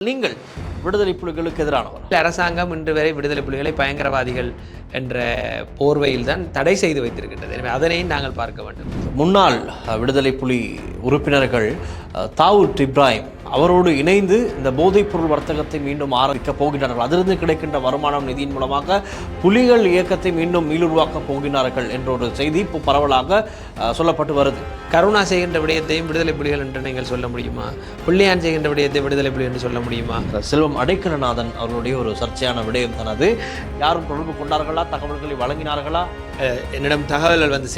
நீங்கள் விடுதலை புலிகளுக்கு எதிரானவர். அரசாங்கம் இன்று வரை விடுதலை புலிகளை பயங்கரவாதிகள் என்ற போர்வையில் தான் தடை செய்து வைத்திருக்கின்றது. எனவே அதனையும் நாங்கள் பார்க்க வேண்டும். முன்னாள் விடுதலை புலி உறுப்பினர்கள் தாவூத் இப்ராஹிம் அவரோடு இணைந்து இந்த போதைப்பொருள் வர்த்தகத்தை மீண்டும் ஆரம்பிக்க போகின்றார்கள். அதிலிருந்து கிடைக்கின்ற வருமானம் நிதியின் மூலமாக புலிகள் இயக்கத்தை மீண்டும் மீளுருவாக்க போகிறார்கள் என்ற ஒரு செய்தி இப்போ பரவலாக சொல்லப்பட்டு வருது. கருணா செய்கின்ற விடயத்தையும் விடுதலை புலிகள் என்று நீங்கள் சொல்ல முடியுமா? புள்ளியான் செய்கின்ற விடயத்தை விடுதலை புலி என்று சொல்ல முடியுமா? செல்வம் அடைக்கலநாதன் அவர்களுடைய ஒரு சர்ச்சையான விடயம் தனது யாரும் தொடர்பு கொண்டார்களா? தகவல்களை வழங்கினார்களா? என்னிடம் தகவல்கள் வந்து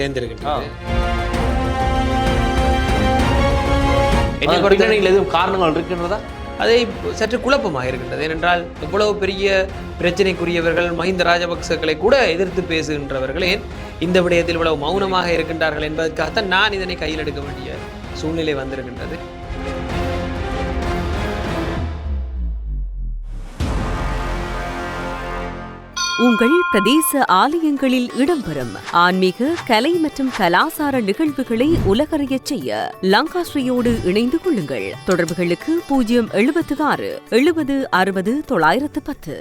பின்னணியில் எதுவும் காரணங்கள் இருக்கின்றதா? அதை சற்று குழப்பமாக இருக்கின்றது. ஏனென்றால் இவ்வளவு பெரிய பிரச்சனைக்குரியவர்கள் மஹிந்த ராஜபக்சக்களை கூட எதிர்த்து பேசுகின்றவர்கள் ஏன்? இந்த விடயத்தில் இவ்வளவு மௌனமாக இருக்கின்றார்கள் என்பதற்காகத்தான் நான் இதனை கையில் எடுக்க வேண்டிய சூழ்நிலை வந்திருக்கின்றது. உங்கள் பிரதேச ஆலயங்களில் இடம்பெறும் ஆன்மீக கலை மற்றும் கலாசார நிகழ்வுகளை உலகறிய செய்ய லங்காஸ்ரீயோடு இணைந்து கொள்ளுங்கள். தொடர்புகளுக்கு பூஜ்ஜியம் எழுபத்து ஆறு எழுபது அறுபது தொள்ளாயிரத்து பத்து.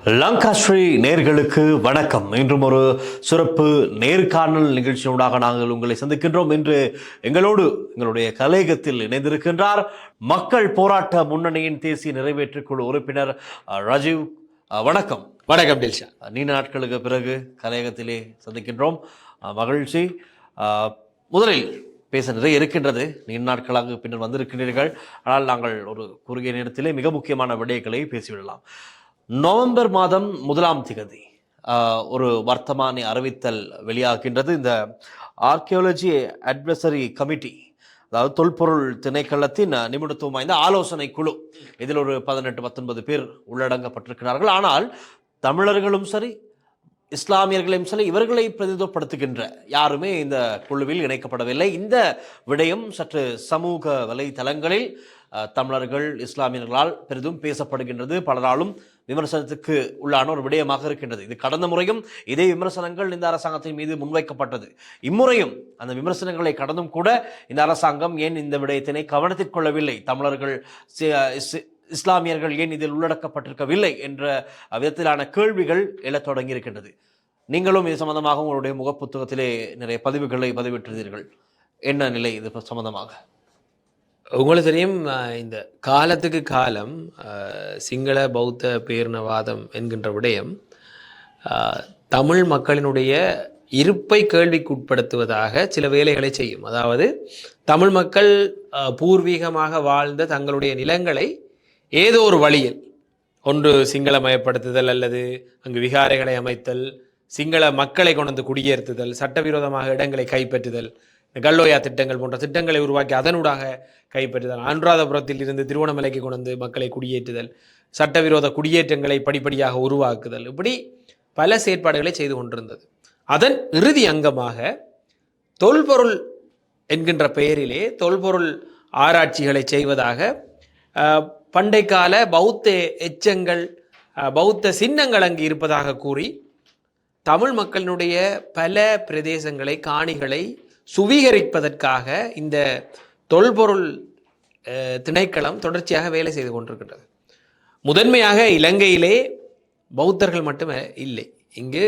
லங்காஸ்ரீ நேர்களுக்கு வணக்கம். இன்றும் ஒரு சிறப்பு நேர்காணல் நிகழ்ச்சியூடாக நாங்கள் உங்களை சந்திக்கின்றோம். இன்று எங்களோடு எங்களுடைய கலையகத்தில் இணைந்திருக்கின்றார் மக்கள் போராட்ட முன்னணியின் தேசிய நிறைவேற்றுக் குழு உறுப்பினர் அஹ், ராஜீவ் வணக்கம். வணக்கம் டில்ஷா. நீண்ட நாட்களுக்கு பிறகு கலையகத்திலே சந்திக்கின்றோம். மகிழ்ச்சி. முதலில் பேச நிறைய இருக்கின்றது. நீண்ட நாட்களாக பின்னர் வந்திருக்கின்றீர்கள். ஆனால் நாங்கள் ஒரு குறுகிய நேரத்திலே மிக முக்கியமான விடயங்களை பேசிவிடலாம். நவம்பர் மாதம் முதலாம் திகதி ஒரு வர்த்தமானி அறிவித்தல் வெளியாகின்றது. இந்த ஆர்கியோலஜி அட்வைசரி கமிட்டி அதாவது தொல்பொருள் திணைக்களத்தின் நிபுணத்துவம் வாய்ந்த ஆலோசனை குழு. இதில் ஒரு பதினெட்டு பத்தொன்பது பேர் உள்ளடங்கப்பட்டிருக்கிறார்கள். ஆனால் தமிழர்களும் சரி இஸ்லாமியர்களையும் சரி இவர்களை பிரதிநிதித்துவப்படுத்துகின்ற யாருமே இந்த குழுவில் இணைக்கப்படவில்லை. இந்த விடயம் சற்று சமூக வலைதளங்களில் தமிழர்கள் இஸ்லாமியர்களால் பெரிதும் பேசப்படுகின்றது. பலராலும் விமர்சனத்துக்கு உள்ளான ஒரு விடயமாக இருக்கின்றது. இது கடந்த முறையும் இதே விமர்சனங்கள் இந்த அரசாங்கத்தின் மீது முன்வைக்கப்பட்டது. இம்முறையும் அந்த விமர்சனங்களை கடந்தும் கூட இந்த அரசாங்கம் ஏன் இந்த விடயத்தினை கவனத்தில் கொள்ளவில்லை? தமிழர்கள் இஸ்- இஸ்லாமியர்கள் ஏன் இதில் உள்ளடக்கப்பட்டிருக்கவில்லை? என்ற விதத்திலான கேள்விகள் எழத் தொடங்கியிருக்கின்றது. நீங்களும் இது சம்பந்தமாக உங்களுடைய முகப்புத்தகத்திலே நிறைய பதிவுகளை பதிவிட்டிருந்தீர்கள். என்ன நிலை இது சம்பந்தமாக? உங்களுக்கு தெரியும் இந்த காலத்துக்கு காலம் சிங்கள பௌத்த பேரினவாதம் என்கின்ற விடயம் தமிழ் மக்களினுடைய இருப்பை கேள்விக்குட்படுத்துவதாக சில வேலைகளை செய்யும். அதாவது தமிழ் மக்கள் பூர்வீகமாக வாழ்ந்த தங்களுடைய நிலங்களை ஏதோ ஒரு வழியில் ஒன்று சிங்களமயப்படுத்துதல் அல்லது அங்கு விகாரைகளை அமைத்தல் சிங்கள மக்களை கொண்டு குடியேற்றுதல் சட்டவிரோதமாக இடங்களை கைப்பற்றுதல் கல்லோயா திட்டங்கள் போன்ற திட்டங்களை உருவாக்கி அதனூடாக கைப்பற்றுதல். அனுராதபுரத்தில் இருந்து திருவண்ணாமலைக்கு கொண்டு வந்து மக்களை குடியேற்றுதல் சட்டவிரோத குடியேற்றங்களை படிப்படியாக உருவாக்குதல். இப்படி பல செயற்பாடுகளை செய்து கொண்டிருந்தது. அதன் இறுதி அங்கமாக தொல்பொருள் என்கின்ற பெயரிலே தொல்பொருள் ஆராய்ச்சிகளை செய்வதாக பண்டைக்கால பௌத்த எச்சங்கள் பௌத்த சின்னங்கள் அங்கு இருப்பதாக கூறி தமிழ் மக்களினுடைய பல பிரதேசங்களை காணிகளை சுவீகரிப்பதற்காக இந்த தொல்பொருள் திணைக்களம் தொடர்ச்சியாக வேலை செய்து கொண்டிருக்கின்றது. முதன்மையாக இலங்கையிலே பௌத்தர்கள் மட்டுமே இல்லை. இங்கு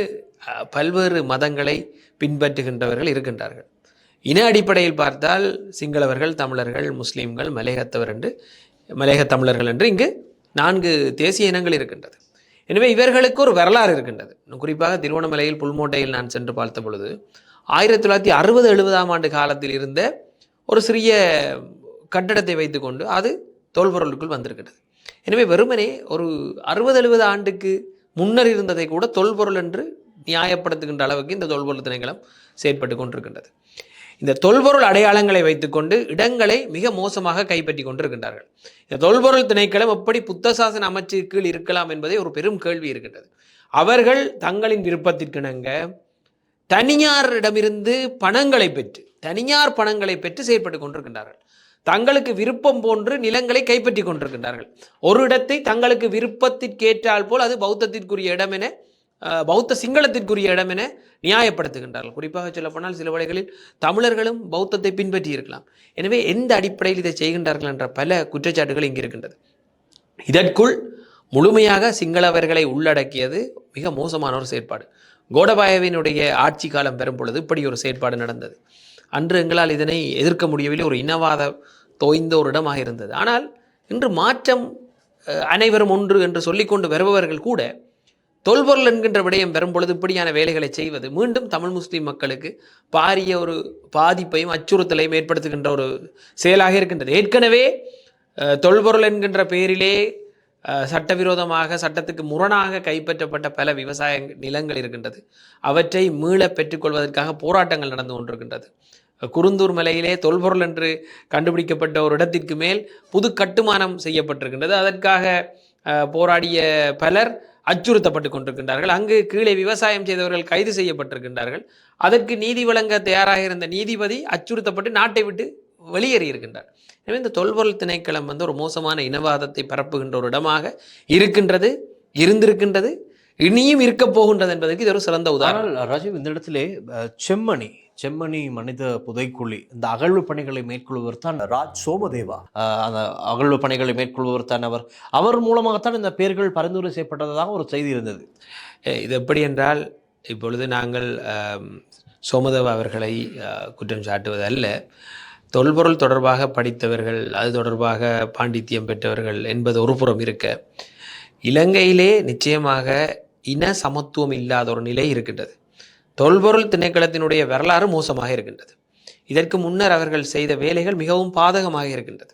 பல்வேறு மதங்களை பின்பற்றுகின்றவர்கள் இருக்கின்றார்கள். இன அடிப்படையில் பார்த்தால் சிங்களவர்கள் தமிழர்கள் முஸ்லீம்கள் மலையகத்தவர் என்று மலையக தமிழர்கள் என்று இங்கு நான்கு தேசிய இனங்கள் இருக்கின்றது. எனவே இவர்களுக்கு ஒரு வரலாறு இருக்கின்றது. குறிப்பாக திருவண்ணாமலையில் புல்மோட்டையில் நான் சென்று பார்த்த பொழுது ஆயிரத்தி தொள்ளாயிரத்தி அறுபது எழுபதாம் ஆண்டு காலத்தில் இருந்த ஒரு சிறிய கட்டடத்தை வைத்துக்கொண்டு அது தொல்பொருளுக்குள் வந்திருக்கிறது எனவே வெறுமனே ஒரு அறுபது எழுபது ஆண்டுக்கு முன்னர் இருந்ததை கூட தொல்பொருள் என்று நியாயப்படுத்துகின்ற அளவுக்கு இந்த தொல்பொருள் திணைக்களம் செயற்பட்டு கொண்டிருக்கின்றது. இந்த தொல்பொருள் அடையாளங்களை வைத்துக்கொண்டு இடங்களை மிக மோசமாக கைப்பற்றி கொண்டிருக்கின்றார்கள். இந்த தொல்பொருள் திணைக்களம் எப்படி புத்த சாசன அமைச்சு கீழ் இருக்கலாம் என்பதே ஒரு பெரும் கேள்வி இருக்கின்றது. அவர்கள் தங்களின் விருப்பத்திற்கிணங்க தனியாரிடமிருந்து பணங்களை பெற்று தனியார் பணங்களை பெற்று செயற்பட்டு கொண்டிருக்கின்றார்கள். தங்களுக்கு விருப்பம் போன்று நிலங்களை கைப்பற்றி கொண்டிருக்கின்றார்கள். ஒரு இடத்தை தங்களுக்கு விருப்பத்திற்கேற்றால் போல் அது பௌத்தத்திற்குரிய இடம் என பௌத்த சிங்களத்திற்குரிய இடம் என நியாயப்படுத்துகின்றார்கள். குறிப்பாக சொல்லப்போனால் சில வழிகளில் தமிழர்களும் பௌத்தத்தை பின்பற்றி இருக்கலாம். எனவே எந்த அடிப்படையில் இதை செய்கின்றார்கள் என்ற பல குற்றச்சாட்டுகள் இங்கு இருக்கின்றது. இதற்குள் முழுமையாக சிங்களவர்களை உள்ளடக்கியது மிக மோசமான ஒரு செயற்பாடு. கோடபாயவினுடைய ஆட்சி காலம் பெறும் பொழுது இப்படி ஒரு செயற்பாடு நடந்தது. அன்று எங்களால் இதனை எதிர்க்க முடியவில்லை. ஒரு இனவாத தோய்ந்த ஒரு இடமாக இருந்தது. ஆனால் இன்று மாற்றம் அனைவரும் ஒன்று என்று சொல்லிக்கொண்டு வருபவர்கள் கூட தொல்பொருள் என்கின்ற விடயம் பெறும் பொழுது இப்படியான வேலைகளை செய்வது மீண்டும் தமிழ் முஸ்லீம் மக்களுக்கு பாரிய ஒரு பாதிப்பையும் அச்சுறுத்தலையும் ஏற்படுத்துகின்ற ஒரு செயலாக இருக்கின்றது. ஏற்கனவே தொல்பொருள் என்கின்ற பெயரிலே சட்டவிரோதமாக சட்டத்துக்கு முரணாக கைப்பற்றப்பட்ட பல விவசாய நிலங்கள் இருக்கின்றது. அவற்றை மீள பெற்றுக்கொள்வதற்காக போராட்டங்கள் நடந்து கொண்டிருக்கின்றது. குருந்தூர் மலையிலே தொல்பொருள் என்று கண்டுபிடிக்கப்பட்ட ஒரு இடத்திற்கு மேல் புது கட்டுமானம் செய்யப்பட்டிருக்கின்றது. அதற்காக போராடிய பலர் அச்சுறுத்தப்பட்டு கொண்டிருக்கின்றார்கள். அங்கு கீழே விவசாயம் செய்தவர்கள் கைது செய்யப்பட்டிருக்கின்றார்கள். அதற்கு நீதி வழங்க தயாராக இருந்த நீதிபதி அச்சுறுத்தப்பட்டு நாட்டை விட்டு வெளியேறி இருக்கின்றார் எனவே இந்த தொல்பொருள் திணைக்களம் வந்து ஒரு மோசமான இனவாதத்தை பரப்புகின்ற ஒரு இடமாக இருக்கின்றது இருந்திருக்கின்றது இனியும் இருக்கப் போகின்றது என்பதற்கு இது ஒரு சிறந்த உதாரணம். ராஜீவ் இந்த இடத்திலே செம்மணி செம்மணி மனித புதைக்குழி இந்த அகழ்வு பணிகளை மேற்கொள்பவர் தான் ராஜ் சோமதேவா. அந்த அகழ்வு பணிகளை மேற்கொள்பவர் தான் அவர். அவர் மூலமாகத்தான் இந்த பெயர்கள் பரிந்துரை செய்யப்பட்டதாக ஒரு செய்தி இருந்தது. இது எப்படி என்றால் இப்பொழுது நாங்கள் சோமதேவ அவர்களை குற்றம் சாட்டுவது அல்ல. தொல்பொருள் தொடர்பாக படித்தவர்கள் அது தொடர்பாக பாண்டித்தியம் பெற்றவர்கள் என்பது ஒரு புறம் இருக்க இலங்கையிலே நிச்சயமாக இன சமத்துவம் இல்லாத ஒரு நிலை இருக்கின்றது. தொல்பொருள் திணைக்களத்தினுடைய வரலாறு மோசமாக இருக்கின்றது. இதற்கு முன்னர் அவர்கள் செய்த வேலைகள் மிகவும் பாதகமாக இருக்கின்றது.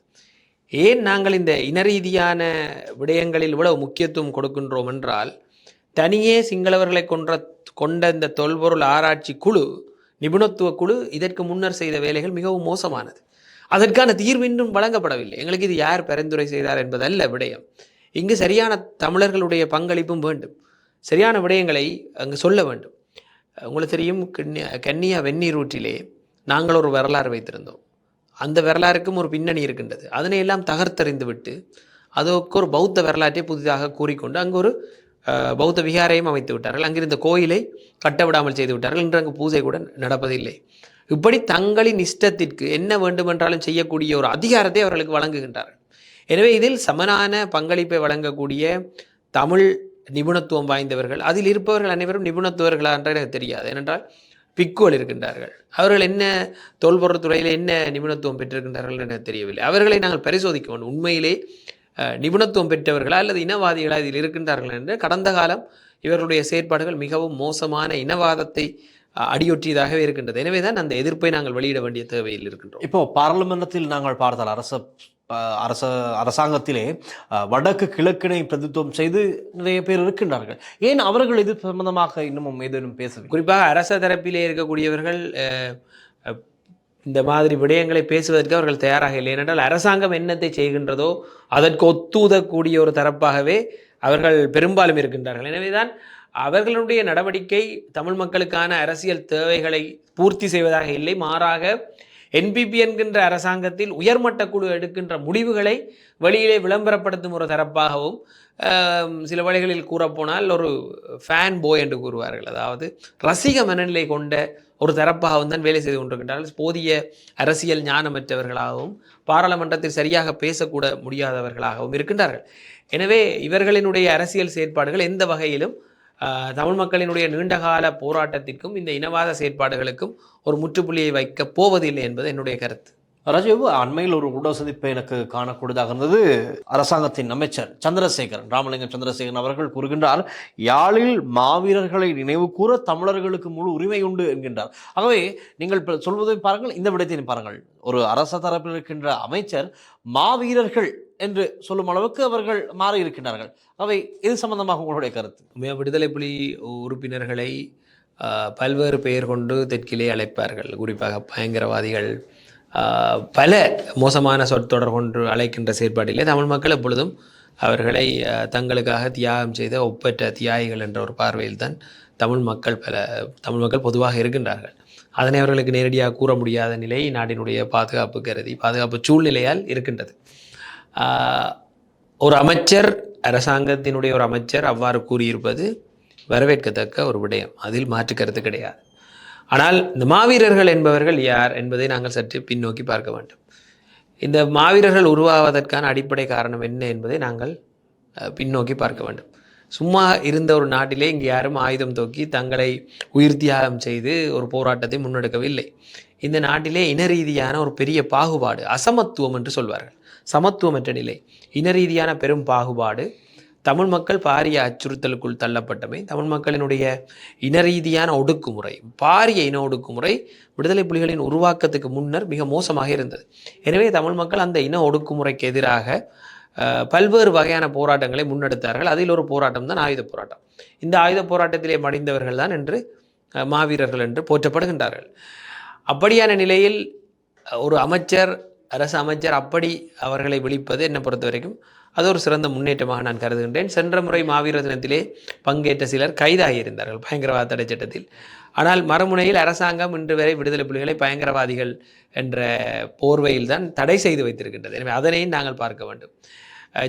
ஏன் நாங்கள் இந்த இனரீதியான விடயங்களில் இவ்வளவு முக்கியத்துவம் கொடுக்கின்றோம் என்றால் தனியே சிங்களவர்களை கொன்ற கொண்ட இந்த தொல்பொருள் ஆராய்ச்சி குழு நிபுணத்துவ குழு இதற்கு முன்னர் செய்த வேலைகள் மிகவும் மோசமானது. அதற்கான தீர்வு இன்னும் வழங்கப்படவில்லை. எங்களுக்கு இது யார் பரிந்துரை செய்தார் என்பதல்ல விடயம். இங்கு சரியான தமிழர்களுடைய பங்களிப்பும் வேண்டும். சரியான விடயங்களை அங்கு சொல்ல வேண்டும். உங்களுக்கு தெரியும் கன்னியா கன்னியா வெந்நீர் ஊற்றிலே நாங்கள் ஒரு வரலாறு வைத்திருந்தோம். அந்த வரலாறுக்கும் ஒரு பின்னணி இருக்கின்றது. அதனை எல்லாம் தகர்த்தறிந்து விட்டு அதற்கு ஒரு பௌத்த வரலாற்றை புதிதாக கூறிக்கொண்டு அங்கு ஒரு பௌத்த விகாரையும் அமைத்து விட்டார்கள். அங்கிருந்த கோயிலை கட்ட விடாமல் செய்து விட்டார்கள். இன்று அங்கு பூஜை கூட நடப்பதில்லை. இப்படி தங்களின் இஷ்டத்திற்கு என்ன வேண்டுமென்றாலும் செய்யக்கூடிய ஒரு அதிகாரத்தை அவர்களுக்கு வழங்குகின்றார்கள். எனவே இதில் சமனான பங்களிப்பை வழங்கக்கூடிய தமிழ் நிபுணத்துவம் வாய்ந்தவர்கள் அதில் இருப்பவர்கள் அனைவரும் நிபுணத்துவர்களா என்று எனக்கு தெரியாது. ஏனென்றால் பிக்குகள் இருக்கின்றார்கள். அவர்கள் என்ன தொல்பொருள் துறையில் என்ன நிபுணத்துவம் பெற்றிருக்கின்றார்கள் என்று எனக்கு தெரியவில்லை. அவர்களை நாங்கள் பரிசோதிக்க வேண்டும். உண்மையிலே நிபுணத்துவம் பெற்றவர்களா அல்லது இனவாதிகளா இதில் இருக்கின்றார்கள் என்று கடந்த காலம் இவர்களுடைய செயற்பாடுகள் மிகவும் மோசமான இனவாதத்தை அடியொற்றியதாகவே இருக்கின்றது. எனவே தான் அந்த எதிர்ப்பை நாங்கள் வெளியிட வேண்டிய தேவையில் இருக்கின்றோம். இப்போ பாராளுமன்றத்தில் நாங்கள் பார்த்தால் அரச அரச அரசாங்கத்திலே வடக்கு கிழக்கினை பிரதித்துவம் செய்து நிறைய பேர் இருக்கின்றார்கள். ஏன் அவர்கள் இது சம்பந்தமாக இன்னமும் ஏதேனும் பேசவில்லை? குறிப்பாக அரச தரப்பிலே இருக்கக்கூடியவர்கள் இந்த மாதிரி விடயங்களை பேசுவதற்கு அவர்கள் தயாராக இல்லை. ஏனென்றால் அரசாங்கம் என்னத்தை செய்கின்றதோ அதற்கு ஒத்துதக்கூடிய ஒரு தரப்பாகவே அவர்கள் பெரும்பாலும் இருக்கின்றார்கள். எனவேதான் அவர்களுடைய நடவடிக்கை தமிழ் மக்களுக்கான அரசியல் தேவைகளை பூர்த்தி செய்வதாக இல்லை. மாறாக என்பிபி என்கின்ற அரசாங்கத்தில் உயர்மட்ட குழு எடுக்கின்ற முடிவுகளை வெளியிலே விளம்பரப்படுத்தும் ஒரு தரப்பாகவும் சில வழிகளில் கூறப்போனால் ஒரு ஃபேன் போய் என்று கூறுவார்கள். அதாவது ரசிக மனநிலை கொண்ட ஒரு தரப்பாகவும் தான் வேலை செய்து கொண்டிருக்கின்றார்கள். போதிய அரசியல் ஞானமற்றவர்களாகவும் பாராளுமன்றத்தில் சரியாக பேசக்கூட முடியாதவர்களாகவும் இருக்கின்றார்கள். எனவே இவர்களினுடைய அரசியல் செயற்பாடுகள் எந்த வகையிலும் தமிழ் மக்களினுடைய நீண்டகால போராட்டத்திற்கும் இந்த இனவாத செயற்பாடுகளுக்கும் ஒரு முற்றுப்புள்ளியை வைக்கப் போவதில்லை என்பது என்னுடைய கருத்து. ராஜீவ் அண்மையில் ஒரு ஊடக சந்திப்பை எனக்கு காணக்கூடியதாக இருந்தது. அரசாங்கத்தின் அமைச்சர் சந்திரசேகரன் ராமலிங்கம் சந்திரசேகரன் அவர்கள் கூறுகின்றார் யாழில் மாவீரர்களை நினைவு கூற தமிழர்களுக்கு முழு உரிமை உண்டு என்கின்றார். ஆகவே நீங்கள் சொல்வதை பாருங்கள் இந்த விடயத்தை பாருங்கள். ஒரு அரச தரப்பில் இருக்கின்ற அமைச்சர் மாவீரர்கள் என்று சொல்லும் அளவுக்கு அவர்கள் மாறி இருக்கின்றார்கள். அவை இது சம்பந்தமாக உங்களுடைய கருத்து. விடுதலை புலி உறுப்பினர்களை பல்வேறு பெயர் கொண்டு தெற்கிலே அழைப்பார்கள். குறிப்பாக பயங்கரவாதிகள் பல மோசமான சொற்றொடர் கொண்டு அழைக்கின்ற செயற்பாட்டிலே தமிழ் மக்கள் எப்பொழுதும் அவர்களை தங்களுக்காக தியாகம் செய்த ஒப்பற்ற தியாகிகள் என்ற ஒரு பார்வையில் தான் தமிழ் மக்கள் பல தமிழ் மக்கள் பொதுவாக இருக்கின்றார்கள். அதனை அவர்களுக்கு நேரடியாக கூற முடியாத நிலை நாட்டினுடைய பாதுகாப்பு கருதி பாதுகாப்பு சூழ்நிலையால் இருக்கின்றது. ஒரு அமைச்சர் அரசாங்கத்தினுடைய ஒரு அமைச்சர் அவ்வாறு கூறியிருப்பது வரவேற்கத்தக்க ஒரு விடயம். அதில் மாற்று கருத்து கிடையாது. ஆனால் இந்த மாவீரர்கள் என்பவர்கள் யார் என்பதை நாங்கள் சற்று பின்னோக்கி பார்க்க வேண்டும். இந்த மாவீரர்கள் உருவாவதற்கான அடிப்படை காரணம் என்ன என்பதை நாங்கள் பின்னோக்கி பார்க்க வேண்டும். சும்மா இருந்த ஒரு நாட்டிலே இங்கே யாரும் ஆயுதம் தூக்கி தங்களை உயிர் தியாகம் செய்து ஒரு போராட்டத்தை முன்னெடுக்கவில்லை. இந்த நாட்டிலே இன ரீதியான ஒரு பெரிய பாகுபாடு அசமத்துவம் என்று சொல்வார்கள். சமத்துவமற்ற நிலை. இன ரீதியான பெரும் பாகுபாடு தமிழ் மக்கள் பாரிய அச்சுறுத்தலுக்குள் தள்ளப்பட்டமை தமிழ் மக்களினுடைய இனரீதியான ஒடுக்குமுறை பாரிய இன ஒடுக்குமுறை விடுதலை புலிகளின் உருவாக்கத்துக்கு முன்னர் மிக மோசமாக இருந்தது. எனவே தமிழ் மக்கள் அந்த இன ஒடுக்குமுறைக்கு எதிராக பல்வேறு வகையான போராட்டங்களை முன்னெடுத்தார்கள். அதில் ஒரு போராட்டம் தான் ஆயுத போராட்டம். இந்த ஆயுத போராட்டத்திலே மடிந்தவர்கள் தான் என்று மாவீரர்கள் என்று போற்றப்படுகின்றார்கள். அப்படியான நிலையில் ஒரு அமைச்சர் அரசு அமைச்சர் அப்படி அவர்களை விழிப்பது என்னை பொறுத்த வரைக்கும் அது ஒரு சிறந்த முன்னேற்றமாக நான் கருதுகின்றேன். சென்ற முறை மாவீர தினத்திலே பங்கேற்ற சிலர் கைதாகியிருந்தார்கள் பயங்கரவாத தடை சட்டத்தில் ஆனால் மறுமுனையில் அரசாங்கம் இன்று வரை விடுதலை புலிகளை பயங்கரவாதிகள் என்ற போர்வையில் தான் தடை செய்து வைத்திருக்கின்றது. எனவே அதனையும் நாங்கள் பார்க்க வேண்டும்.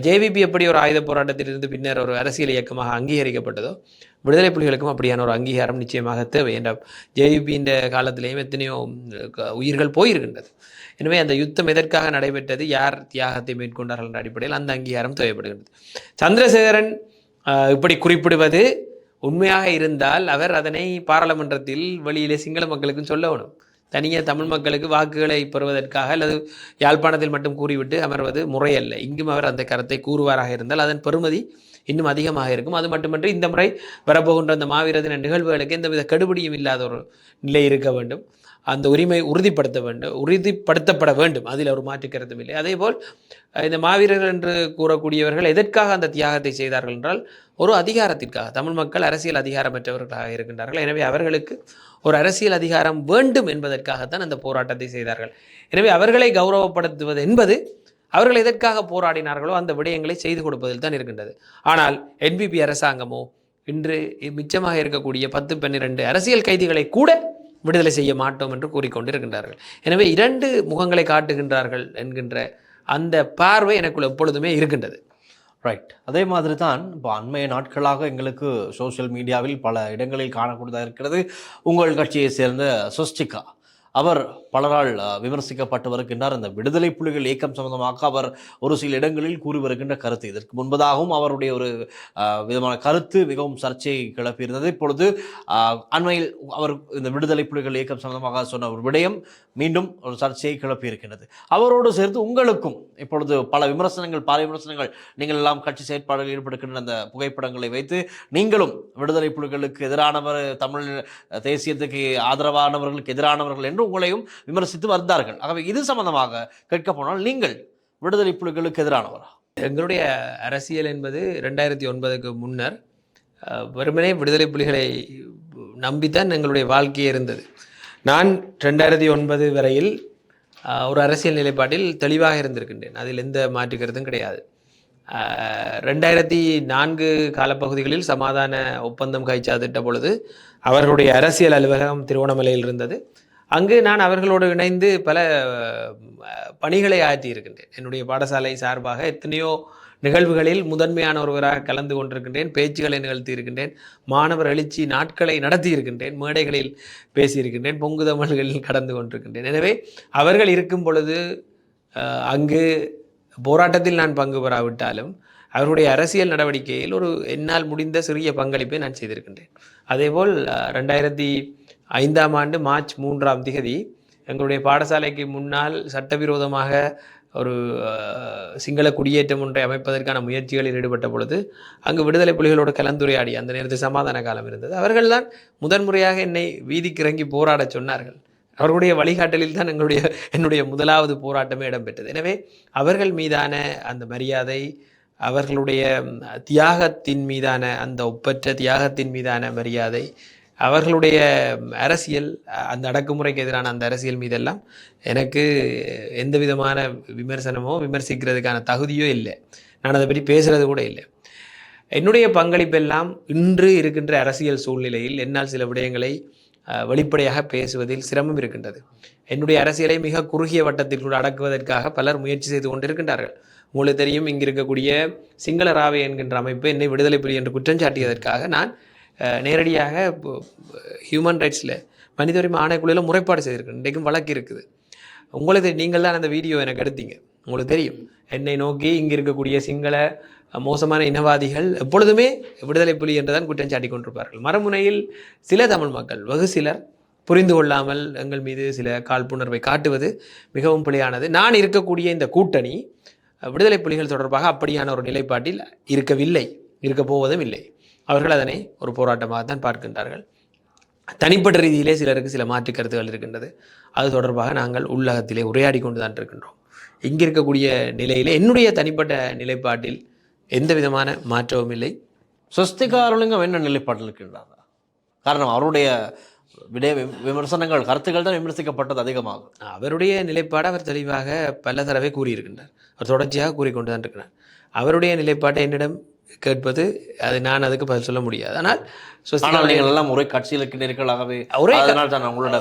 ஜேவிபி எப்படி ஒரு ஆயுத போராட்டத்திலிருந்து பின்னர் ஒரு அரசியல் இயக்கமாக அங்கீகரிக்கப்பட்டதோ விடுதலை புலிகளுக்கும் அப்படியான ஒரு அங்கீகாரம் நிச்சயமாக தேவை. என்ற ஜேவிபியின் காலத்திலேயும் எத்தனையோ உயிர்கள் போயிருக்கின்றது. எனவே அந்த யுத்தம் எதற்காக நடைபெற்றது யார் தியாகத்தை மேற்கொண்டார்கள் என்ற அடிப்படையில் அந்த அங்கீகாரம் தேவைப்படுகிறது சந்திரசேகரன் இப்படி குறிப்பிடுவது உண்மையாக இருந்தால் அவர் அதனை பாராளுமன்றத்தில் வெளியிலே சிங்கள மக்களுக்கும் சொல்ல வேணும் தனியாக தமிழ் மக்களுக்கு வாக்குகளை பெறுவதற்காக அல்லது யாழ்ப்பாணத்தில் மட்டும் கூறிவிட்டு அமர்வது முறையல்ல. இங்கும் அவர் அந்த கருத்தை கூறுவாராக இருந்தால் அதன் பெறுமதி இன்னும் அதிகமாக இருக்கும். அது மட்டுமன்றி இந்த முறை வரப்போகின்ற அந்த மாவீர தின நிகழ்வுகளுக்கு எந்தவித கெடுபிடியும் இல்லாத ஒரு நிலை இருக்க வேண்டும். அந்த உரிமை உறுதிப்படுத்த வேண்டும். உறுதிப்படுத்தப்பட வேண்டும். அதில் ஒரு மாற்று கருத்தும் இல்லை. அதே போல் இந்த மாவீரர்கள் என்று கூறக்கூடியவர்கள் எதற்காக அந்த தியாகத்தை செய்தார்கள் என்றால் ஒரு அதிகாரத்திற்காக தமிழ் மக்கள் அரசியல் அதிகாரமற்றவர்களாக இருக்கின்றார்கள். எனவே அவர்களுக்கு ஒரு அரசியல் அதிகாரம் வேண்டும் என்பதற்காகத்தான் அந்த போராட்டத்தை செய்தார்கள். எனவே அவர்களை கௌரவப்படுத்துவது என்பது அவர்கள் எதற்காக போராடினார்களோ அந்த விடயங்களை செய்து கொடுப்பதில் தான் இருக்கின்றது. ஆனால் என்பிபி அரசாங்கமோ இன்று மிச்சமாக இருக்கக்கூடிய பத்து பன்னிரண்டு அரசியல் கைதிகளை கூட விடுதலை செய்ய மாட்டோம் என்று கூறிக்கொண்டிருக்கின்றார்கள். எனவே இரண்டு முகங்களை காட்டுகின்றார்கள் என்கின்ற அந்த பார்வை எனக்குள்ள எப்பொழுதுமே இருக்கின்றது. ரைட் அதே மாதிரி தான் இப்போ அண்மைய நாட்களாக எங்களுக்கு சோஷியல் மீடியாவில் பல இடங்களில் காணக்கூடியதாக இருக்கிறது. உங்கள் கட்சியை சேர்ந்த சுஸ்டிகா. அவர் பலரால் விமர்சிக்கப்பட்டு வருகின்றார். இந்த விடுதலை புலிகள் இயக்கம் சம்பந்தமாக அவர் ஒரு சில இடங்களில் கூறி வருகின்ற கருத்து. இதற்கு முன்பதாகவும் அவருடைய ஒரு விதமான கருத்து மிகவும் சர்ச்சையை கிளப்பியிருந்தது. இப்பொழுது அண்மையில் அவர் இந்த விடுதலை புலிகள் இயக்கம் சம்பந்தமாக சொன்ன ஒரு விடயம் மீண்டும் ஒரு சர்ச்சையை கிளப்பியிருக்கின்றது. அவரோடு சேர்த்து உங்களுக்கும் இப்பொழுது பல விமர்சனங்கள் பல விமர்சனங்கள் நீங்கள் எல்லாம் கட்சி செயற்பாடுகள் ஈடுபடுகின்ற அந்த புகைப்படங்களை வைத்து நீங்களும் விடுதலை புலிகளுக்கு எதிரானவர் தமிழ் தேசியத்துக்கு ஆதரவானவர்களுக்கு எதிரானவர்கள் என்று உங்களையும் விமர்சித்து வந்தார்கள். ஆகவே இது சம்பந்தமாக கேட்க போனால் நீங்கள் விடுதலை புலிகளுக்கு எதிரானவரா? எங்களுடைய அரசியல் என்பது ரெண்டாயிரத்தி ஒன்பதுக்கு முன்னர் வெறுமனே விடுதலை புலிகளை நம்பித்தான் எங்களுடைய வாழ்க்கையே இருந்தது. நான் ரெண்டாயிரத்தி ஒன்பது வரையில் ஒரு அரசியல் நிலைப்பாட்டில் தெளிவாக இருந்திருக்கின்றேன். அதில் எந்த மாற்று கிடையாது. ரெண்டாயிரத்தி நான்கு காலப்பகுதிகளில் சமாதான ஒப்பந்தம் கைச்சாதிட்ட பொழுது அவர்களுடைய அரசியல் அலுவலகம் திருவண்ணாமலையில் இருந்தது. அங்கு நான் அவர்களோடு இணைந்து பல பணிகளை ஆற்றி இருக்கின்றேன் என்னுடைய பாடசாலை சார்பாக எத்தனையோ நிகழ்வுகளில் முதன்மையான ஒருவராக கலந்து கொண்டிருக்கின்றேன் பேச்சுகளை நிகழ்த்தி இருக்கின்றேன் மாணவர் எழுச்சி நாட்களை நடத்தி இருக்கின்றேன் மேடைகளில் பேசியிருக்கின்றேன் பொங்கு தமிழ்களில் கடந்து கொண்டிருக்கின்றேன். எனவே அவர்கள் இருக்கும் பொழுது அங்கு போராட்டத்தில் நான் பங்கு பெறாவிட்டாலும் அவருடைய அரசியல் நடவடிக்கையில் ஒரு என்னால் முடிந்த சிறிய பங்களிப்பை நான் செய்திருக்கின்றேன். அதேபோல் ரெண்டாயிரத்தி ஐந்தாம் ஆண்டு மார்ச் மூன்றாம் திகதி எங்களுடைய பாடசாலைக்கு முன்னால் சட்டவிரோதமாக ஒரு சிங்கள குடியேற்றம் ஒன்றை அமைப்பதற்கான முயற்சிகளில் ஈடுபட்ட பொழுது அங்கு விடுதலை புலிகளோடு கலந்துரையாடி அந்த நேரத்தில் சமாதான காலம் இருந்தது. அவர்கள்தான் முதன்முறையாக என்னை வீதிக்கு இறங்கி போராடச் சொன்னார்கள். அவர்களுடைய வழிகாட்டலில் தான் எங்களுடைய என்னுடைய முதலாவது போராட்டமே இடம்பெற்றது. எனவே அவர்கள் மீதான அந்த மரியாதை அவர்களுடைய தியாகத்தின் மீதான அந்த ஒப்பற்ற தியாகத்தின் மீதான மரியாதை அவர்களுடைய அரசியல் அந்த அடக்குமுறைக்கு எதிரான அந்த அரசியல் மீதெல்லாம் எனக்கு எந்த விதமான விமர்சனமோ விமர்சிக்கிறதுக்கான தகுதியோ இல்லை. நான் அதை பற்றி பேசுகிறது கூட இல்லை. என்னுடைய பங்களிப்பெல்லாம் இன்று இருக்கின்ற அரசியல் சூழ்நிலையில் என்னால் சில விடயங்களை வெளிப்படையாக பேசுவதில் சிரமம் இருக்கின்றது. என்னுடைய அரசியலை மிக குறுகிய வட்டத்திற்குள் அடக்குவதற்காக பலர் முயற்சி செய்து கொண்டிருக்கின்றார்கள். உங்களுக்கு தெரியும் இங்கு இருக்கக்கூடிய சிங்கள ராவை என்கின்ற அமைப்பு என்னை விடுதலை புலி என்று குற்றம் சாட்டியதற்காக நான் நேரடியாக ஹியூமன் ரைட்ஸில் மனித உரிமை ஆணைக்குழுவில் முறைப்பாடு செய்திருக்கேன் இன்றைக்கும் வழக்கு இருக்குது. உங்களுக்கு நீங்கள் தான் அந்த வீடியோ எனக்கு எடுத்தீங்க. உங்களுக்கு தெரியும். என்னை நோக்கி இங்கே இருக்கக்கூடிய சிங்கள மோசமான இனவாதிகள் எப்பொழுதுமே விடுதலை புலி என்றுதான் குற்றம் சாட்டி கொண்டிருப்பார்கள். மறுமுனையில் சில தமிழ் மக்கள் வெகு சிலர் புரிந்து கொள்ளாமல் எங்கள் மீது சில காழ்ப்புணர்வை காட்டுவது மிகவும் பிழையானது. நான் இருக்கக்கூடிய இந்த கூட்டணி விடுதலை புலிகள் தொடர்பாக அப்படியான ஒரு நிலைப்பாட்டில் இருக்கவில்லை. இருக்க போவதும் இல்லை. அவர்கள் அதனை ஒரு போராட்டமாக தான் பார்க்கின்றார்கள். தனிப்பட்ட ரீதியிலே சிலருக்கு சில மாற்று கருத்துகள் இருக்கின்றது. அது தொடர்பாக நாங்கள் உள்ளகத்திலே உரையாடி கொண்டு தான் இருக்கின்றோம். இங்கே இருக்கக்கூடிய நிலையிலே என்னுடைய தனிப்பட்ட நிலைப்பாட்டில் எந்த விதமான மாற்றமும் இல்லை. ஸ்வஸ்திகா அருளிங்கம் என்ன நிலைப்பாட்டில் இருக்கின்றார்? காரணம் அவருடைய விடய வி- விமர்சனங்கள் கருத்துக்கள் தான் விமர்சிக்கப்பட்டது அதிகமாகும். அவருடைய நிலைப்பாடு அவர் தெளிவாக பல தடவை கூறியிருக்கின்றார். அவர் தொடர்ச்சியாக கூறிக்கொண்டு தான் இருக்கிறார். அவருடைய நிலைப்பாட்டை என்னிடம் கேட்பது அது நான் அதுக்கு பதில் சொல்ல முடியாது. ஆனால் ஆனால் நீங்கள் எல்லாம் ஒரே கட்சியில் இருக்கின்றீர்கள் ஆகவே ஒரே அதனால் தான் உங்களோட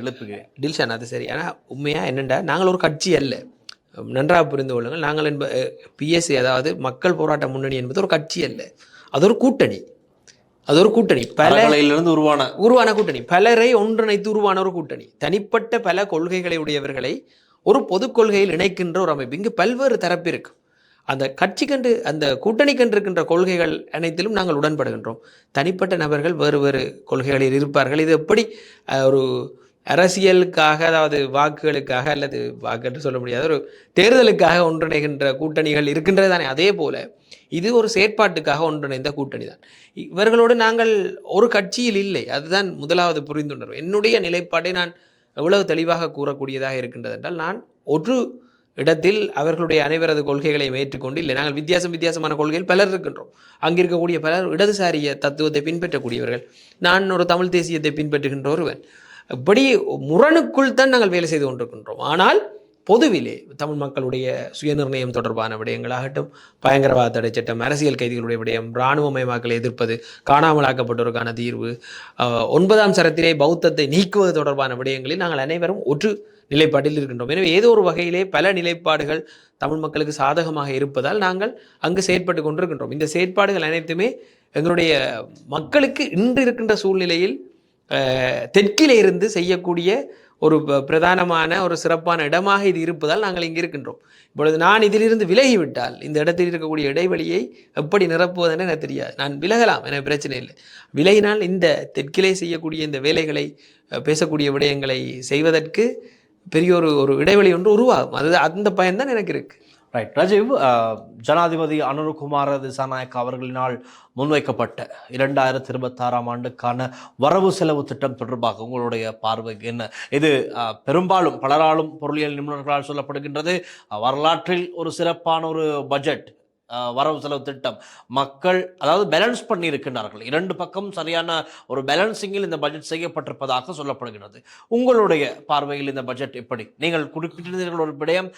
எழுப்புகிறேன். டில்ஷன் அது சரி. ஆனால் உண்மையாக என்னென்னா நாங்கள் ஒரு கட்சி அல்ல. நன்றாக புரிந்து கொள்ளுங்கள். நாங்கள் என்ப பிஎஸ்சி அதாவது மக்கள் போராட்ட முன்னணி என்பது ஒரு கட்சி அல்ல. அது ஒரு கூட்டணி. அது ஒரு கூட்டணி. பல பலகலையிலிருந்து உருவான உருவான கூட்டணி. பலரை ஒன்றிணைத்து உருவான ஒரு கூட்டணி. தனிப்பட்ட பல கொள்கைகளை உடையவர்களை ஒரு பொது கொள்கையில் இணைக்கின்ற ஒரு அமைப்பு. இங்கு பல்வேறு தரப்பு இருக்கு. அந்த கட்சி கண்டு அந்த கூட்டணி கண்டிருக்கின்ற கொள்கைகள் அனைத்திலும் நாங்கள் உடன்படுகின்றோம். தனிப்பட்ட நபர்கள் வேறு வேறு கொள்கைகளில் இருப்பார்கள். இது எப்படி ஒரு அரசியலுக்காக அதாவது வாக்குகளுக்காக அல்லது வாக்கு என்று சொல்ல முடியாத ஒரு தேர்தலுக்காக ஒன்றிணைகின்ற கூட்டணிகள் இருக்கின்றது தானே அதே போல இது ஒரு செயற்பாட்டுக்காக ஒன்றிணைந்த கூட்டணி தான் இவர்களோடு நாங்கள் ஒரு கட்சியில் இல்லை. அதுதான் முதலாவது புரிந்துணர்வு. என்னுடைய நிலைப்பாட்டை நான் எவ்வளவு தெளிவாக கூறக்கூடியதாக இருக்கின்றது என்றால் நான் ஒரு இடத்தில் அவர்களுடைய அனைவரது கொள்கைகளையும் ஏற்றுக்கொண்டு இல்லை நாங்கள் வித்தியாசம் வித்தியாசமான கொள்கையில் பலர் இருக்கின்றோம். அங்கே இருக்கக்கூடிய பலர் இடதுசாரிய தத்துவத்தை பின்பற்றக்கூடியவர்கள். நான் ஒரு தமிழ் தேசியத்தை பின்பற்றுகின்ற ஒருவன். இப்படி முரணுக்குள் தான் நாங்கள் வேலை செய்து கொண்டிருக்கின்றோம். ஆனால் பொதுவிலே தமிழ் மக்களுடைய சுயநிர்ணயம் தொடர்பான விடயங்களாகட்டும் பயங்கரவாத தடை சட்டம் அரசியல் கைதிகளுடைய விடயம் இராணுவமயமாக்கலை எதிர்ப்பது காணாமலாக்கப்பட்டோருக்கான தீர்வு ஒன்பதாம் சரத்திலே பௌத்தத்தை நீக்குவது தொடர்பான விடயங்களில் நாங்கள் அனைவரும் ஒற்று நிலைப்பாட்டில் இருக்கின்றோம். எனவே ஏதோ ஒரு வகையிலே பல நிலைப்பாடுகள் தமிழ் மக்களுக்கு சாதகமாக இருப்பதால் நாங்கள் அங்கு செயற்பட்டு கொண்டிருக்கின்றோம். இந்த செயற்பாடுகள் அனைத்துமே எங்களுடைய மக்களுக்கு இன்று இருக்கின்ற சூழ்நிலையில் தெற்கிலே இருந்து செய்யக்கூடிய ஒரு ப- பிரதானமான ஒரு சிறப்பான இடமாக இது இருப்பதால் நாங்கள் இங்கே இருக்கின்றோம். இப்பொழுது நான் இதிலிருந்து விலகிவிட்டால் இந்த இடத்தில் இருக்கக்கூடிய இடைவெளியை எப்படி நிரப்புவதென எனக்கு தெரியாது. நான் விலகலாம் எனக்கு பிரச்சனை இல்லை. விலகினால் இந்த தெற்கிலே செய்யக்கூடிய இந்த வேலைகளை பேசக்கூடிய விடயங்களை செய்வதற்கு பெரிய ஒரு ஒரு இடைவெளி ஒன்று உருவாகும். அது அந்த பயன்தான் எனக்கு இருக்கு. ரைட் ராஜீவ் ஜனாதிபதி அனுருகுமார திசாநாயக் அவர்களினால் முன்வைக்கப்பட்ட இரண்டாயிரத்தி இருபத்தாறாம் ஆண்டுக்கான வரவு செலவு திட்டம் தொடர்பாக உங்களுடைய பார்வை என்ன? இது பெரும்பாலும் பலராலும் பொருளியல் நிபுணர்களால் சொல்லப்படுகின்றது. வரலாற்றில் ஒரு சிறப்பான ஒரு பட்ஜெட். வரவு செலவு திட்டம். மக்கள் அதாவது பேலன்ஸ் பண்ணி இருக்கின்றார்கள் இரண்டு பக்கம் சரியான ஒரு பேலன்சிங்கில் இந்த பட்ஜெட் செய்யப்பட்டிருப்பதாக சொல்லப்படுகிறது. உங்களுடைய பார்வையில் இந்த பட்ஜெட் எப்படி? நீங்கள் குறிப்பிட்டிருந்தீர்கள் ஒரு விடயம்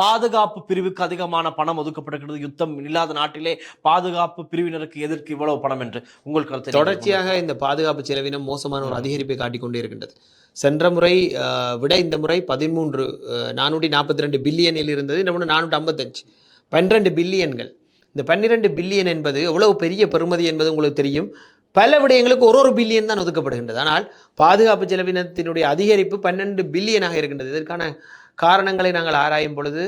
பாதுகாப்பு பிரிவுக்கு அதிகமான பணம் ஒதுக்கப்படுகிறது. யுத்தம் இல்லாத நாட்டிலே பாதுகாப்பு பிரிவினருக்கு எதற்கு இவ்வளவு பணம் என்று உங்கள் கருத்தை தொடர்ச்சியாக இந்த பாதுகாப்பு செலவினம் மோசமான ஒரு அதிகரிப்பை காட்டிக்கொண்டே இருக்கின்றது. சென்ற முறை விட இந்த முறை பதிமூன்று நானூற்றி நாற்பத்தி ரெண்டு பில்லியனில் இருந்தது. முறை நானூற்றி ஐம்பத்தஞ்சு பன்னிரெண்டு பில்லியன்கள். இந்த பன்னிரெண்டு பில்லியன் என்பது எவ்வளவு பெரிய பெறுமதி என்பது உங்களுக்கு தெரியும். பல விடயங்களுக்கு ஒரு ஒரு பில்லியன் தான் ஒதுக்கப்படுகின்றது. ஆனால் பாதுகாப்பு செலவினத்தினுடைய அதிகரிப்பு பன்னெண்டு பில்லியனாக இருக்கின்றது. இதற்கான காரணங்களை நாங்கள் ஆராயும் பொழுது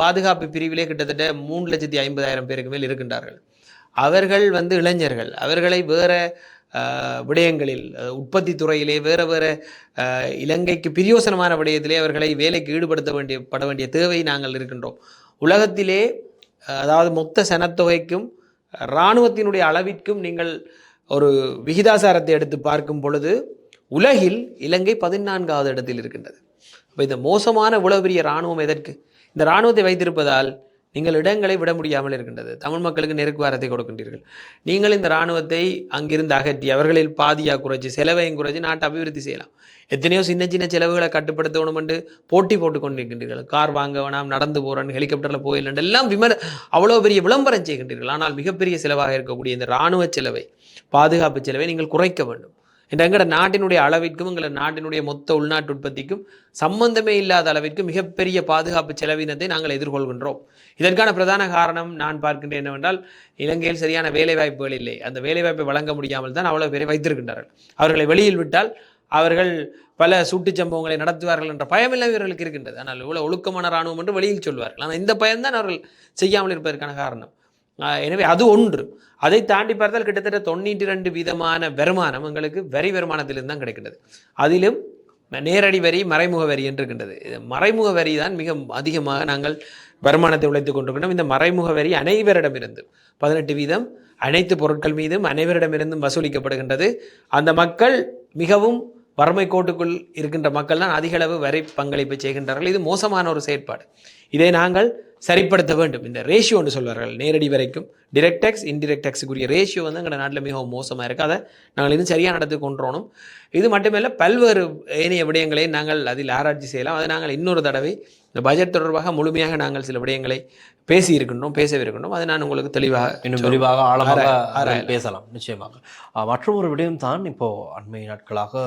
பாதுகாப்பு பிரிவிலே கிட்டத்தட்ட மூன்று லட்சத்தி ஐம்பதாயிரம் பேருக்கு மேல் இருக்கின்றார்கள். அவர்கள் வந்து இளைஞர்கள். அவர்களை வேற விடயங்களில் உற்பத்தி துறையிலே வேற வேற இலங்கைக்கு பிரியோசனமான விடயத்திலே அவர்களை வேலைக்கு ஈடுபடுத்த வேண்டிய பட வேண்டிய தேவை நாங்கள் இருக்கின்றோம். உலகத்திலே அதாவது மொத்த சனத்தொகைக்கும் இராணுவத்தினுடைய அளவிற்கும் நீங்கள் ஒரு விகிதாசாரத்தை எடுத்து பார்க்கும் பொழுது உலகில் இலங்கை பதினான்காவது இடத்தில் இருக்கின்றது. இப்போ இந்த மோசமான இவ்வளவு பெரிய இராணுவம் எதற்கு? இந்த இராணுவத்தை வைத்திருப்பதால் நீங்கள் இடங்களை விட முடியாமல் இருக்கின்றது. தமிழ் மக்களுக்கு நெருக்குவாரத்தை கொடுக்கின்றீர்கள். நீங்கள் இந்த இராணுவத்தை அங்கிருந்து அகற்றி அவர்களில் பாதியாக குறைச்சி செலவையும் குறைச்சி நாட்டை அபிவிருத்தி செய்யலாம். எத்தனையோ சின்ன சின்ன செலவுகளை கட்டுப்படுத்தணும் என்று போட்டி போட்டு கொண்டிருக்கின்றீர்கள். கார் வாங்க வேணாம் நடந்து போகிறேன் ஹெலிகாப்டரில் போயிடலாம் எல்லாம் விமர் அவ்வளோ பெரிய விளம்பரம் செய்கின்றீர்கள். ஆனால் மிகப்பெரிய செலவாக இருக்கக்கூடிய இந்த இராணுவ செலவை பாதுகாப்பு செலவை நீங்கள் குறைக்க வேண்டும். என்ற எங்களோட நாட்டினுடைய அளவிற்கும் எங்களோட நாட்டினுடைய மொத்த உள்நாட்டு உற்பத்திக்கும் சம்பந்தமே இல்லாத அளவிற்கு மிகப்பெரிய பாதுகாப்பு செலவினத்தை நாங்கள் எதிர்கொள்கின்றோம். இதற்கான பிரதான காரணம் நான் பார்க்கின்றேன் என்னவென்றால் இலங்கையில் சரியான வேலைவாய்ப்புகள் இல்லை. அந்த வேலைவாய்ப்பை வழங்க முடியாமல் தான் அவ்வளோ பேரை வைத்திருக்கின்றார்கள். அவர்களை வெளியில் விட்டால் அவர்கள் பல சூட்டுச் சம்பவங்களை நடத்துவார்கள் என்ற பயமில்லை இவர்களுக்கு இருக்கின்றது. ஆனால் இவ்வளோ ஒழுக்கமான இராணுவம் என்று வெளியில் சொல்வார்கள். ஆனால் இந்த பயம்தான் அவர்கள் செய்யாமல் இருப்பதற்கான காரணம். எனவே அது ஒன்று. அதை தாண்டி பார்த்தால் கிட்டத்தட்ட தொண்ணூற்றி ரெண்டு வீதமான வருமானம் எங்களுக்கு வரி வருமானத்திலிருந்து தான் கிடைக்கின்றது. அதிலும் நேரடி வரி மறைமுக வரி என்று இருக்கின்றது. இது மறைமுக வரி தான் மிக அதிகமாக நாங்கள் வருமானத்தை உழைத்துக் கொண்டிருக்கிறோம் இந்த மறைமுக வரி அனைவரிடமிருந்து பதினெட்டு வீதம் அனைத்து பொருட்கள் மீதும் அனைவரிடமிருந்தும் வசூலிக்கப்படுகின்றது. அந்த மக்கள் மிகவும் வறுமை கோட்டுக்குள் இருக்கின்ற மக்கள் தான் அதிகளவு வரி பங்களிப்பு செய்கின்றார்கள். இது மோசமான ஒரு செயற்பாடு. இதை நாங்கள் சரிப்படுத்த வேண்டும். இந்த ரேஷியோ என்று சொல்வார்கள் நேரடி வரைக்கும். டிரெக்ட் டேக்ஸ் இன்டிரெக்ட் டேக்ஸுக்குரிய ரேஷியோ வந்து எங்கள் நாட்டில் மிகவும் மோசமாக இருக்குது அதை நாங்கள் இன்னும் சரியான நடத்தி கொண்டுறோம் இது மட்டுமல்ல பல்வேறு ஏனைய விடயங்களை நாங்கள் அதில் ஆராய்ச்சி செய்யலாம். அதை நாங்கள் இன்னொரு தடவை இந்த பட்ஜெட் தொடர்பாக முழுமையாக நாங்கள் சில விடயங்களை பேசி இருக்கின்றோம் பேசவிருக்கின்றோம் அதை நான் உங்களுக்கு தெளிவாக இன்னும் விரிவாக ஆழமாக. பேசலாம். நிச்சயமாக. ஒரு விடயம் தான் இப்போ அண்மை நாட்களாக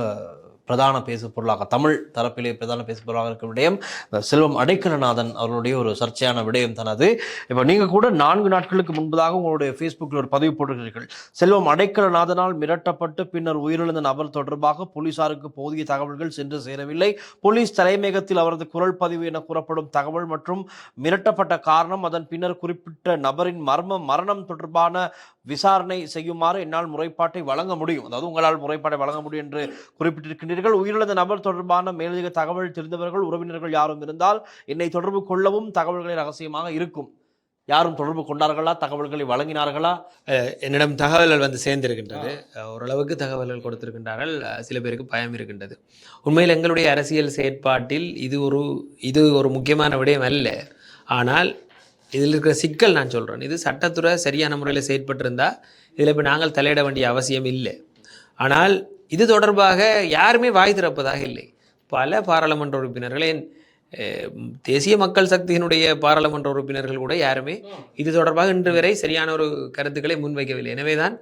பிரதான பேசு பொருளாக தமிழ் தரப்பிலே பிரதான பேசு பொருளாக இருக்கும் விடயம் செல்வம் அடைக்கலநாதன் அவர்களுடைய ஒரு சர்ச்சையான விடயம் தனது இப்போ நீங்கள் கூட நான்கு நாட்களுக்கு முன்பதாக உங்களுடைய ஃபேஸ்புக்கில் ஒரு பதிவு போட்டிருக்கிறீர்கள். செல்வம் அடைக்கலநாதனால் மிரட்டப்பட்டு பின்னர் உயிரிழந்த நபர் தொடர்பாக போலீசாருக்கு போதிய தகவல்கள் சென்று சேரவில்லை. போலீஸ் தலைமையகத்தில் அவரது குரல் பதிவு என கூறப்படும் தகவல் மற்றும் மிரட்டப்பட்ட காரணம் அதன் பின்னர் குறிப்பிட்ட நபரின் மர்ம மரணம் தொடர்பான விசாரணை செய்யுமாறு என்னால் முறைப்பாட்டை வழங்க முடியும். அதாவது உங்களால் முறைப்பாட்டை வழங்க முடியும் என்று குறிப்பிட்டிருக்கின்றீர்கள். உயிரிழந்த நபர் தொடர்பான மேலதிக தகவல் தெரிந்தவர்கள் உறவினர்கள் யாரும் இருந்தால் என்னை தொடர்பு கொள்ளவும் தகவல்களை ரகசியமாக இருக்கும். யாரும் தொடர்பு கொண்டார்களா? தகவல்களை வழங்கினார்களா? என்னிடம் தகவல்கள் வந்து சேர்ந்திருக்கின்றது. ஓரளவுக்கு தகவல்கள் கொடுத்திருக்கின்றார்கள். சில பேருக்கு பயம் இருக்கின்றது. உண்மையில் எங்களுடைய அரசியல் செயற்பாட்டில் இது ஒரு இது ஒரு முக்கியமான விடயம் அல்ல. ஆனால் இதில் இருக்கிற சிக்கல் நான் சொல்கிறேன் இது சட்டத்துறை சரியான முறையில் செயற்பட்டிருந்தா இதில் இப்போ நாங்கள் தலையிட வேண்டிய அவசியம் இல்லை. ஆனால் இது தொடர்பாக யாருமே வாய் திறப்பதாக இல்லை. பல பாராளுமன்ற உறுப்பினர்கள் தேசிய மக்கள் சக்தியினுடைய பாராளுமன்ற உறுப்பினர்கள் கூட யாருமே இது தொடர்பாக இன்று வரை சரியான ஒரு கருத்துக்களை முன்வைக்கவில்லை. எனவேதான்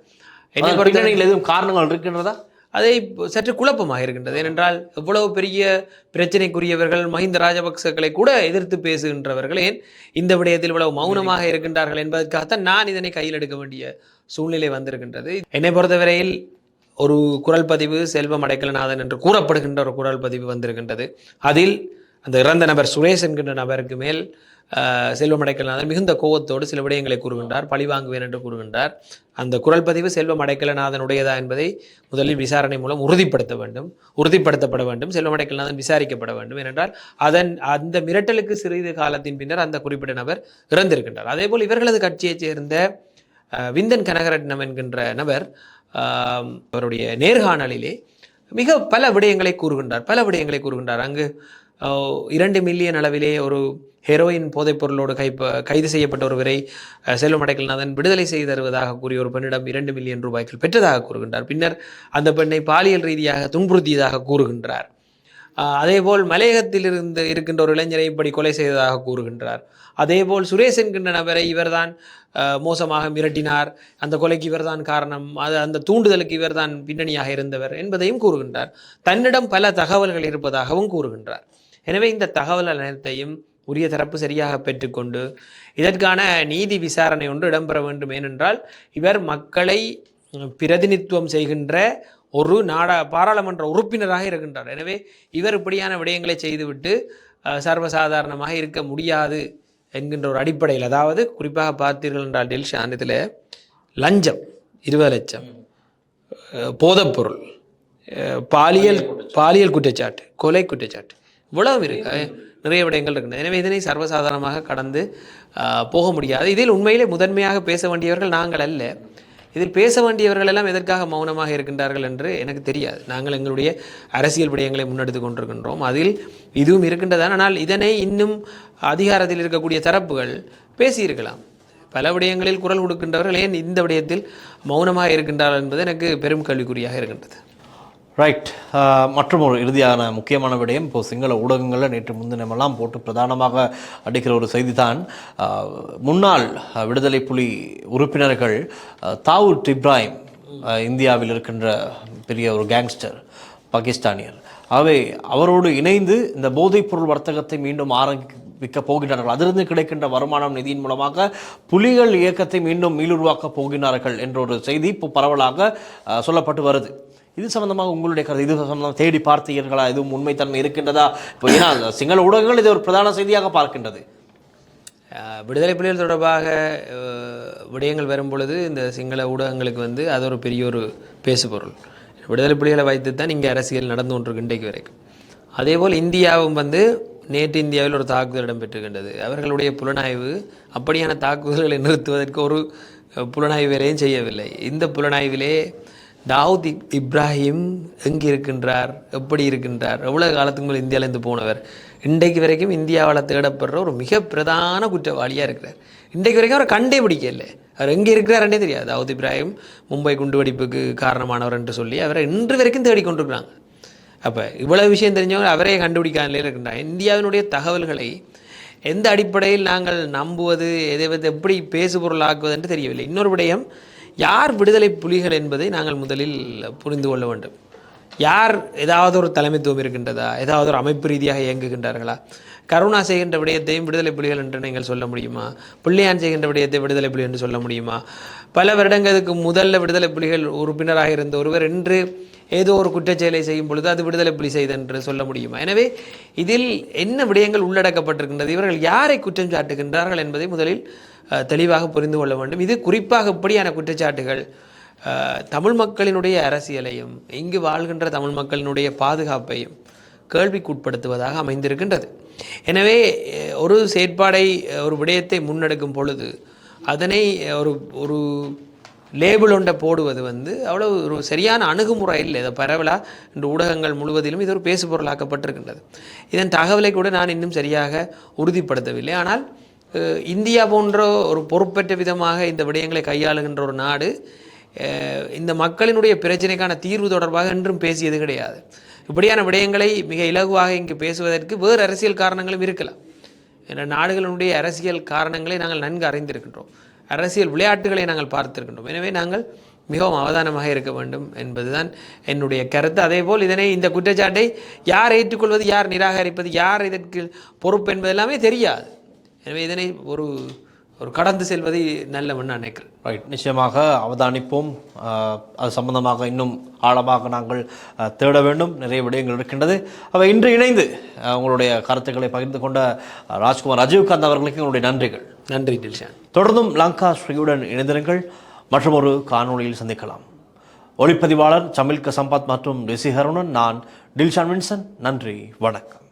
என்னை அதன் பொறுத்த பின்னணியில் எதுவும் காரணங்கள் இருக்கின்றதா? அதை சற்று குழப்பமாக இருக்கின்றது. ஏனென்றால் எவ்வளவு பெரிய பிரச்சனைக்குரியவர்கள் மஹிந்த ராஜபக்சக்களை கூட எதிர்த்து பேசுகின்றவர்கள் ஏன் இந்த விடயத்தில் இவ்வளவு மௌனமாக இருக்கின்றார்கள் என்பதற்காகத்தான் நான் இதனை கையில் எடுக்க வேண்டிய சூழ்நிலை வந்திருக்கின்றது. என்னை பொறுத்தவரையில் ஒரு குரல் பதிவு செல்வம் அடைக்கலநாதன் என்று கூறப்படுகின்ற ஒரு குரல் பதிவு வந்திருக்கின்றது. அதில் அந்த இறந்த நபர் சுரேஷ் என்கின்ற நபருக்கு மேல் செல்வம் அடைக்கலநாதன் மிகுந்த கோபத்தோடு சில விடயங்களை கூறுகின்றார் பழி வாங்குவேன் என்று கூறுகின்றார். அந்த குரல் பதிவு செல்வம் அடைக்கலநாதனுடையதா என்பதை முதலில் விசாரணை மூலம் உறுதிப்படுத்த வேண்டும். உறுதிப்படுத்தப்பட வேண்டும். செல்வம் அடைக்கலநாதன் விசாரிக்கப்பட வேண்டும். ஏனென்றால் அதன் அந்த மிரட்டலுக்கு சிறிது காலத்தின் பின்னர் அந்த குறிப்பிட்ட நபர் இறந்திருக்கின்றார். அதேபோல் இவர்களது கட்சியைச் சேர்ந்த விந்தன் கனகரட்னம் என்கின்ற நபர் அவருடைய நேர்காணலிலே மிக பல விடயங்களை கூறுகின்றார். பல விடயங்களை கூறுகின்றார். அங்கு இரண்டு மில்லியன் அளவிலே ஒரு ஹெரோயின் போதைப்பொருளோடு கை கைது செய்யப்பட்ட ஒருவரை அஹ், செல்வம் அடைக்கல்நாதன் விடுதலை செய்து தருவதாக கூறிய ஒரு பெண்ணிடம் இரண்டு மில்லியன் ரூபாய்கள் பெற்றதாக கூறுகின்றார். பின்னர் அந்த பெண்ணை பாலியல் ரீதியாக துன்புறுத்தியதாக கூறுகின்றார். அதேபோல் மலையகத்தில் இருந்து இருக்கின்ற ஒரு இளைஞரை இப்படி கொலை செய்ததாக கூறுகின்றார். அதேபோல் சுரேஷ் என்கின்ற நபரை இவர்தான் மோசமாக மிரட்டினார். அந்த கொலைக்கு இவர்தான் காரணம். அது அந்த தூண்டுதலுக்கு இவர்தான் பின்னணியாக இருந்தவர் என்பதையும் கூறுகின்றார். தன்னிடம் பல தகவல்கள் இருப்பதாகவும் கூறுகின்றார். எனவே இந்த தகவல் அனைத்தையும் உரிய தரப்பு சரியாக பெற்றுக்கொண்டு இதற்கான நீதி விசாரணை ஒன்று இடம்பெற வேண்டும். ஏனென்றால் இவர் மக்களை உம், பிரதிநிதித்துவம் செய்கின்ற ஒரு நாடா பாராளுமன்ற உறுப்பினராக இருக்கின்றார். எனவே இவர் இப்படியான விடயங்களை செய்துவிட்டு சர்வசாதாரணமாக இருக்க முடியாது என்கின்ற ஒரு அடிப்படையில் அதாவது குறிப்பாக பார்த்தீர்கள் என்றால் டெல்ஷான் இதில் லஞ்சம் இருபது லட்சம். போதைப்பொருள் பாலியல் பாலியல் குற்றச்சாட்டு கொலை குற்றச்சாட்டு இவ்வளவு இருக்கு நிறைய விடயங்கள் இருக்கின்றன. எனவே இதனை சர்வசாதாரணமாக கடந்து போக முடியாது. இதில் உண்மையிலே முதன்மையாக பேச வேண்டியவர்கள் நாங்கள் அல்ல. இதில் பேச வேண்டியவர்கள் எல்லாம் எதற்காக மௌனமாக இருக்கின்றார்கள் என்று எனக்கு தெரியாது. நாங்கள் எங்களுடைய அரசியல் விடயங்களை முன்னெடுத்து கொண்டிருக்கின்றோம். அதில் இதுவும் இருக்கின்றதான் ஆனால் இதனை இன்னும் அதிகாரத்தில் இருக்கக்கூடிய தரப்புகள் பேசியிருக்கலாம். பல விடயங்களில் குரல் கொடுக்கின்றவர்கள் ஏன் இந்த விடயத்தில் மௌனமாக இருக்கின்றார்கள் என்பது எனக்கு பெரும் கேள்விக்குறியாக இருக்கின்றது. ரைட் uh, மற்றும் ஒரு இறுதியான முக்கியமான விடயம் இப்போது சிங்கள ஊடகங்களில் நேற்று முன்தினமெல்லாம் போட்டு பிரதானமாக அடிக்கிற ஒரு செய்தி தான் uh, முன்னாள் விடுதலை புலி உறுப்பினர்கள் தாவூர் தாவூத் இப்ராஹிம் இந்தியாவில் இருக்கின்ற பெரிய ஒரு கேங்ஸ்டர் பாகிஸ்தானியர். ஆகவே அவரோடு இணைந்து இந்த போதைப்பொருள் வர்த்தகத்தை மீண்டும் ஆரம்பிக்க போகின்றார்கள். அதிலிருந்து கிடைக்கின்ற வருமானம் நிதியின் மூலமாக புலிகள் இயக்கத்தை மீண்டும் மீளுருவாக்கப் போகின்றார்கள் என்ற ஒரு செய்தி இப்போ பரவலாக சொல்லப்பட்டு வருது. இது சம்பந்தமாக உங்களுடைய கருத்து இது சம்பந்தமாக தேடி பார்த்தீர்களா? எதுவும் உண்மைத்தன்மை இருக்கின்றதா? இப்போ ஏன்னா சிங்கள ஊடகங்கள் இதை ஒரு பிரதான செய்தியாக பார்க்கின்றது. விடுதலை புலிகள் தொடர்பாக விடயங்கள் வரும் பொழுது இந்த சிங்கள ஊடகங்களுக்கு வந்து அது ஒரு பெரிய ஒரு பேசுபொருள். விடுதலை புலிகளை வைத்து தான் இங்கே அரசியல் நடந்து கொண்டிருக்கு இன்றைக்கு வரைக்கும். அதேபோல் இந்தியாவும் வந்து நேற்று இந்தியாவில் ஒரு தாக்குதல் இடம்பெற்றிருக்கின்றது. அவர்களுடைய புலனாய்வு அப்படியான தாக்குதல்களை நிறுத்துவதற்கு ஒரு புலனாய்வு வேலையும் செய்யவில்லை. இந்த புலனாய்விலே தாவூத் இப்ராஹிம் எங்கே இருக்கின்றார் எப்படி இருக்கின்றார்? எவ்வளவு காலத்துக்கு மேலே இந்தியாவிலேருந்து போனவர்? இன்றைக்கு வரைக்கும் இந்தியாவால் தேடப்படுற ஒரு மிக பிரதான குற்றவாளியாக இருக்கிறார். இன்றைக்கு வரைக்கும் அவரை கண்டே பிடிக்கல அவர் எங்கே இருக்கிறாருன்னே தெரியாது. தாவூத் இப்ராஹிம் மும்பை குண்டுவெடிப்புக்கு காரணமானவர் என்று சொல்லி அவரை இன்று வரைக்கும் தேடிக்கொண்டிருக்கிறாங்க அப்போ இவ்வளோ விஷயம் தெரிஞ்சவங்க அவரே கண்டுபிடிக்காத நிலையில் இருக்கின்றார் இந்தியாவினுடைய தகவல்களை எந்த அடிப்படையில் நாங்கள் நம்புவது எதை வந்து எப்படி பேசுபொருளாக்குவது என்று தெரியவில்லை. இன்னொரு விடயம் யார் விடுதலை புலிகள் என்பதை நாங்கள் முதலில் புரிந்து கொள்ள வேண்டும். யார் ஏதாவது ஒரு தலைமைத்துவம் இருக்கின்றதா? ஏதாவது ஒரு அமைப்பு ரீதியாக இயங்குகின்றார்களா? கருணா செய்கின்ற விடயத்தையும் விடுதலை புலிகள் என்று நீங்கள் சொல்ல முடியுமா? பிள்ளையான் செய்கின்ற விடயத்தை விடுதலை புலி என்று சொல்ல முடியுமா? பல வருடங்களுக்கு முதல்ல விடுதலை புலிகள் உறுப்பினராக இருந்த ஒருவர் என்று ஏதோ ஒரு குற்றச்செயலை செய்யும் பொழுது அது விடுதலை புலி செய்தென்று சொல்ல முடியுமா? எனவே இதில் என்ன விடயங்கள் உள்ளடக்கப்பட்டிருக்கின்றது? இவர்கள் யாரை குற்றம் சாட்டுகின்றார்கள் என்பதை முதலில் தெளிவாக புரிந்து கொள்ள வேண்டும். இது குறிப்பாக இப்படியான குற்றச்சாட்டுகள் தமிழ் மக்களினுடைய அரசியலையும் இங்கு வாழ்கின்ற தமிழ் மக்களினுடைய பாதுகாப்பையும் கேள்விக்குட்படுத்துவதாக அமைந்திருக்கின்றது. எனவே ஒரு செயற்பாடை ஒரு விடயத்தை முன்னெடுக்கும் பொழுது அதனை ஒரு ஒரு லேபிள் ஒன்றை போடுவது வந்து அவ்வளோ ஒரு சரியான அணுகுமுறை இல்லை. இதை பரவலாக இந்த ஊடகங்கள் முழுவதிலும் இது ஒரு பேசுபொருளாக்கப்பட்டிருக்கின்றது. இதன் தகவலை கூட நான் இன்னும் சரியாக உறுதிப்படுத்தவில்லை. ஆனால் இந்தியா போன்ற ஒரு பொறுப்பற்ற விதமாக இந்த விடயங்களை கையாளுகின்ற ஒரு நாடு இந்த மக்களினுடைய பிரச்சனைக்கான தீர்வு தொடர்பாக என்றும் பேசியது கிடையாது. இப்படியான விடயங்களை மிக இலகுவாக இங்கு பேசுவதற்கு வேறு அரசியல் காரணங்களும் இருக்கலாம். என்ற நாடுகளினுடைய அரசியல் காரணங்களை நாங்கள் நன்கு அறிந்திருக்கின்றோம். அரசியல் விளையாட்டுகளை நாங்கள் பார்த்திருக்கின்றோம். எனவே நாங்கள் மிகவும் அவதானமாக இருக்க வேண்டும் என்பதுதான் என்னுடைய கருத்து. அதேபோல் இதனை இந்த குற்றச்சாட்டை யார் ஏற்றுக்கொள்வது யார் நிராகரிப்பது யார் இதற்கு பொறுப்பு என்பது எல்லாமே தெரியாது. எனவே இதனை ஒரு ஒரு கடந்து செல்வது நான் நினைக்கிறேன். ரைட் நிச்சயமாக அவதானிப்போம். அது சம்பந்தமாக இன்னும் ஆழமாக நாங்கள் தேட வேண்டும். நிறைய விடயங்கள் இருக்கின்றது. அவை இன்று இணைந்து உங்களுடைய கருத்துக்களை பகிர்ந்து கொண்ட ராஜ்குமார் ராஜீவ்காந்த் அவர்களுக்கு உங்களுடைய நன்றிகள். நன்றி டில்ஷான் தொடர்ந்தும் லங்கா ஸ்ரீயுடன் இணைந்திருங்கள். மற்றும் ஒரு காணொளியில் சந்திக்கலாம். ஒளிப்பதிவாளர் சமில்க சம்பத் மற்றும் ஹருணன். நான் டில்ஷான் வின்சன். நன்றி வணக்கம்.